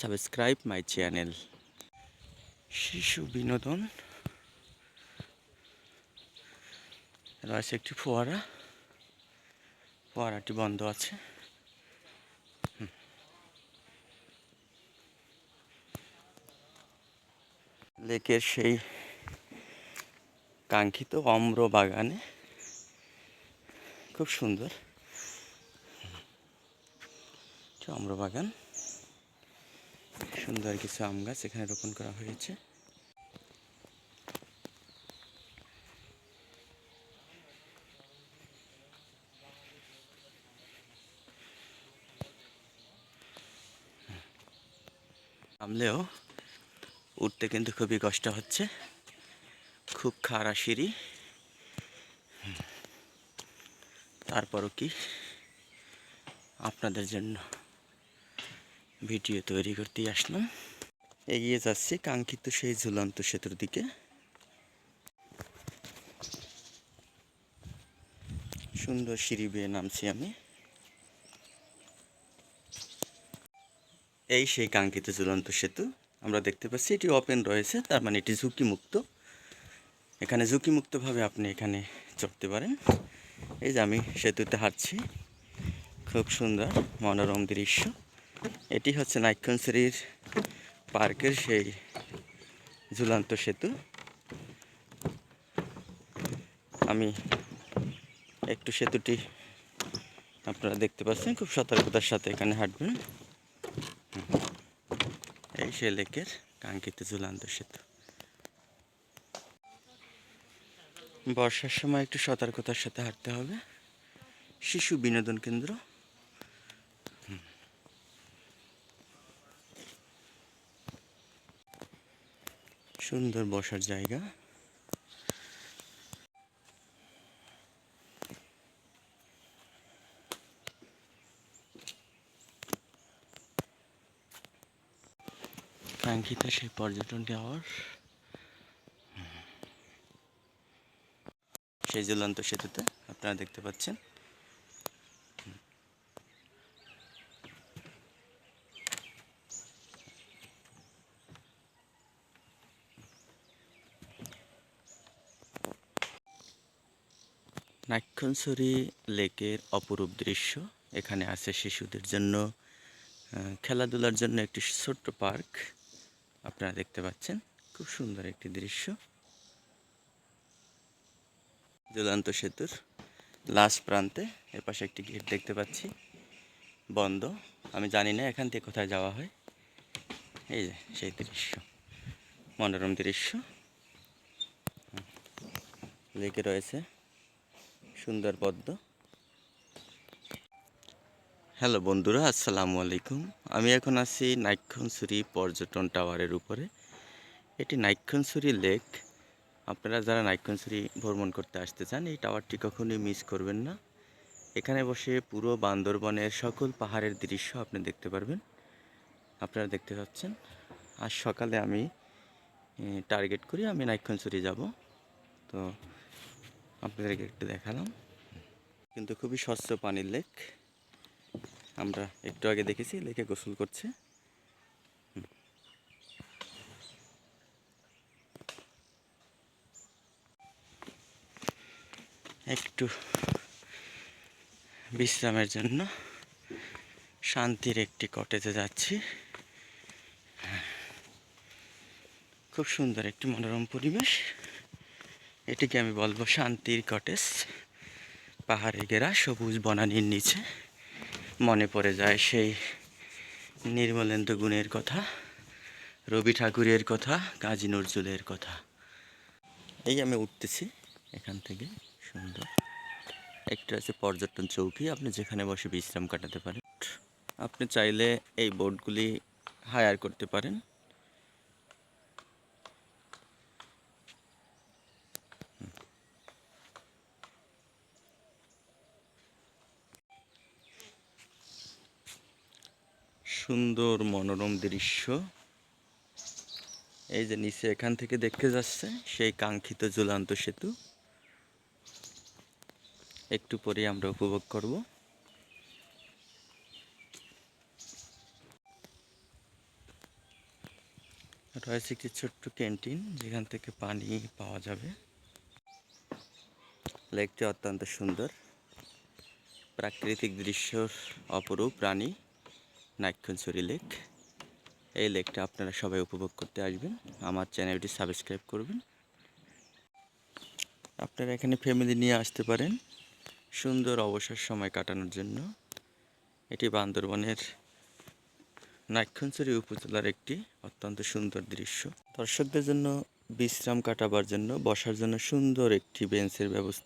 Subscribe my channel. শিশু বিনোদন। রয়েছে একটি ফোয়ারা। ফোয়ারাটি বন্ধ আছে। লেকের সেই কাঙ্ক্ষিত অম্র বাগানে। খুব সুন্দর। অম্র বাগান। সুন্দর কিছু আম গাছ এখানে রোপণ করা হয়েছে। নামলেও উঠতে কিন্তু খুবই কষ্ট হচ্ছে। খুব খাড়া সিঁড়ি। তারপরও কি আপনাদের জন্য? ভিডিও তৈরি করতেই আসলাম। এগিয়ে যাচ্ছি কাঙ্ক্ষিত সেই ঝুলন্ত সেতুর দিকে। সুন্দর সিঁড়ি বেয়ে নামছি আমি। এই সেই কাঙ্ক্ষিত ঝুলন্ত সেতু, আমরা দেখতে পাচ্ছি এটি ওপেন রয়েছে, তার মানে এটি ঝুঁকিমুক্ত। এখানে ঝুঁকিমুক্তভাবে আপনি এখানে চড়তে পারেন। এই যে আমি সেতুতে হাঁটছি, খুব সুন্দর মনোরম দৃশ্য। এটি হচ্ছে নাইক্ষণশ্রীর পার্কের সেই ঝুলন্ত সেতু। আমি একটু সেতুটি আপনারা দেখতে পাচ্ছেন, খুব সতর্কতার সাথে এখানে হাঁটবেন। এই সে লেকের কাঙ্ক্ষিত ঝুলন্ত সেতু। বর্ষার সময় একটু সতর্কতার সাথে হাঁটতে হবে। শিশু বিনোদন কেন্দ্র। সুন্দর বসার জায়গা। কাঙ্ক্ষিত সেই পর্যটন টাওয়ার সেই ঝুলন্ত সেতুতে আপনারা দেখতে পাচ্ছেন। নাক্ষণছড়ি লেকের অপরূপ দৃশ্য এখানে আছে শিশুদের জন্য খেলাধুলার জন্য একটি ছোট্ট পার্ক। আপনারা দেখতে পাচ্ছেন, খুব সুন্দর একটি দৃশ্য। ঝুলন্ত সেতুর লাস্ট প্রান্তে এর পাশে একটি গেট দেখতে পাচ্ছি, বন্ধ। আমি জানি না এখান থেকে কোথায় যাওয়া হয়। এই যে, সেই দৃশ্য, মনোরম দৃশ্য। লেকে রয়েছে। সুন্দর পদ্ম। হ্যালো বন্ধুরা, আসসালামু আলাইকুম। আমি এখন আছি নাইক্ষণসুরি পর্যটন টাওয়ারের উপরে। এটি নাইক্ষণসুরি লেক। আপনারা যারা নাইক্ষণসুরি ভ্রমণ করতে আসতে চান, এই টাওয়ারটি কখনোই মিস করবেন না। এখানে বসে পুরো বান্দরবনের সকল পাহাড়ের দৃশ্য আপনি দেখতে পারবেন। আপনারা দেখতে পাচ্ছেন, আজ সকালে আমি টার্গেট করি আমি নাইক্ষণসুরি যাব। তো আপনাদেরকে একটু দেখালাম। কিন্তু খুবই স্বচ্ছ পানির লেক। আমরা একটু আগে দেখেছি, লেকে গোসল করছে। একটু বিশ্রামের জন্য শান্তির একটি কটেজে যাচ্ছি। খুব সুন্দর একটি মনোরম পরিবেশ। এটিকে আমি বলব শান্তির কটেজ। পাহাড়ে ঘেরা সবুজ বনানীর নিচে মনে পড়ে যায় সেই নির্মলেন্দু গুণের কথা, রবি ঠাকুরের কথা, কাজী নজরুলের কথা। এই আমি উঠতেছি এখান থেকে, সুন্দর। একটা আছে পর্যটন চৌকি, আপনি যেখানে বসে বিশ্রাম কাটাতে পারেন। আপনি চাইলে এই বোটগুলি হায়ার করতে পারেন। সুন্দর মনোরম দৃশ্য। এই যে নিচে এখান থেকে দেখতে যাচ্ছে, সেই কাঙ্ক্ষিত ঝুলন্ত সেতু। একটু পরে আমরা উপভোগ করব। রয়েছে একটি ছোট্ট ক্যান্টিন, যেখান থেকে পানি পাওয়া যাবে। লেকটি অত্যন্ত সুন্দর। প্রাকৃতিক দৃশ্যর অপরূপ প্রাণী নাইক্ষণছড়ি লেক। এই লেকটা আপনারা সবাই উপভোগ করতে আসবেন। আমার চ্যানেলটি সাবস্ক্রাইব করবেন। আপনারা এখানে ফ্যামিলি নিয়ে আসতে পারেন। সুন্দর অবসর সময় কাটানোর জন্য। এটি বান্দরবনের নাক্ষণছড়ি উপজেলার একটি অত্যন্ত সুন্দর দৃশ্য। দর্শকদের জন্য বিশ্রাম কাটাবার জন্য, বসার জন্য সুন্দর একটি বেঞ্চের ব্যবস্থা